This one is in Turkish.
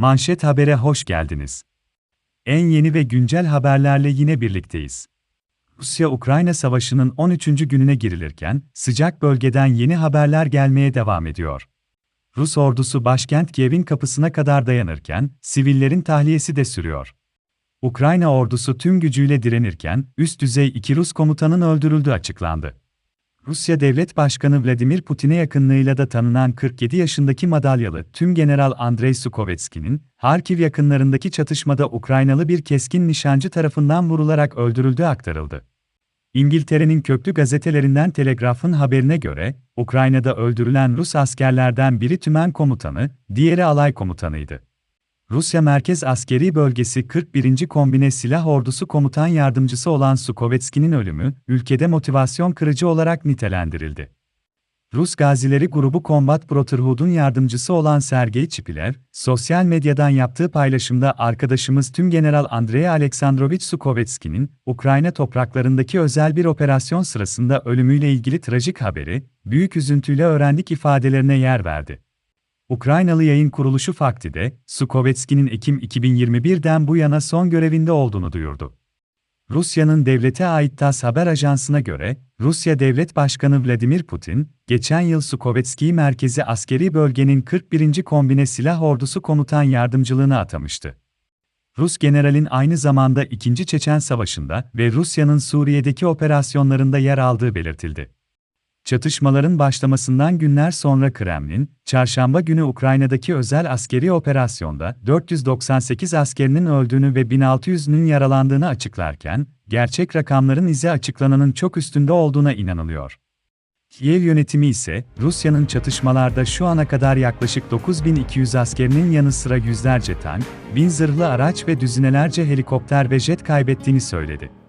Manşet Haber'e hoş geldiniz. En yeni ve güncel haberlerle yine birlikteyiz. Rusya-Ukrayna savaşının 13. gününe girilirken, sıcak bölgeden yeni haberler gelmeye devam ediyor. Rus ordusu başkent Kiev'in kapısına kadar dayanırken, sivillerin tahliyesi de sürüyor. Ukrayna ordusu tüm gücüyle direnirken, üst düzey iki Rus komutanın öldürüldüğü açıklandı. Rusya Devlet Başkanı Vladimir Putin'e yakınlığıyla da tanınan 47 yaşındaki madalyalı Tüm General Andrei Sukovetsky'nin, Harkiv yakınlarındaki çatışmada Ukraynalı bir keskin nişancı tarafından vurularak öldürüldüğü aktarıldı. İngiltere'nin köklü gazetelerinden Telegraph'ın haberine göre, Ukrayna'da öldürülen Rus askerlerden biri tümen komutanı, diğeri alay komutanıydı. Rusya Merkez Askeri Bölgesi 41. Kombine Silah Ordusu Komutan Yardımcısı olan Sukovetsky'nin ölümü, ülkede motivasyon kırıcı olarak nitelendirildi. Rus Gazileri Grubu Combat Brotherhood'un yardımcısı olan Sergey Çipiler, sosyal medyadan yaptığı paylaşımda arkadaşımız Tüm General Andrei Aleksandrovich Sukovetsky'nin, Ukrayna topraklarındaki özel bir operasyon sırasında ölümüyle ilgili trajik haberi, büyük üzüntüyle öğrendik ifadelerine yer verdi. Ukraynalı yayın kuruluşu Fakti'de, Sukovetsky'nin Ekim 2021'den bu yana son görevinde olduğunu duyurdu. Rusya'nın devlete ait TASS haber ajansına göre, Rusya Devlet Başkanı Vladimir Putin, geçen yıl Sukovetsky'yi merkezi askeri bölgenin 41. Kombine Silah Ordusu Komutan Yardımcılığına atamıştı. Rus generalin aynı zamanda 2. Çeçen Savaşı'nda ve Rusya'nın Suriye'deki operasyonlarında yer aldığı belirtildi. Çatışmaların başlamasından günler sonra Kremlin, çarşamba günü Ukrayna'daki özel askeri operasyonda 498 askerinin öldüğünü ve 1600'ünün yaralandığını açıklarken, gerçek rakamların izi açıklananın çok üstünde olduğuna inanılıyor. Kiev yönetimi ise, Rusya'nın çatışmalarda şu ana kadar yaklaşık 9200 askerinin yanı sıra yüzlerce tank, bin zırhlı araç ve düzinelerce helikopter ve jet kaybettiğini söyledi.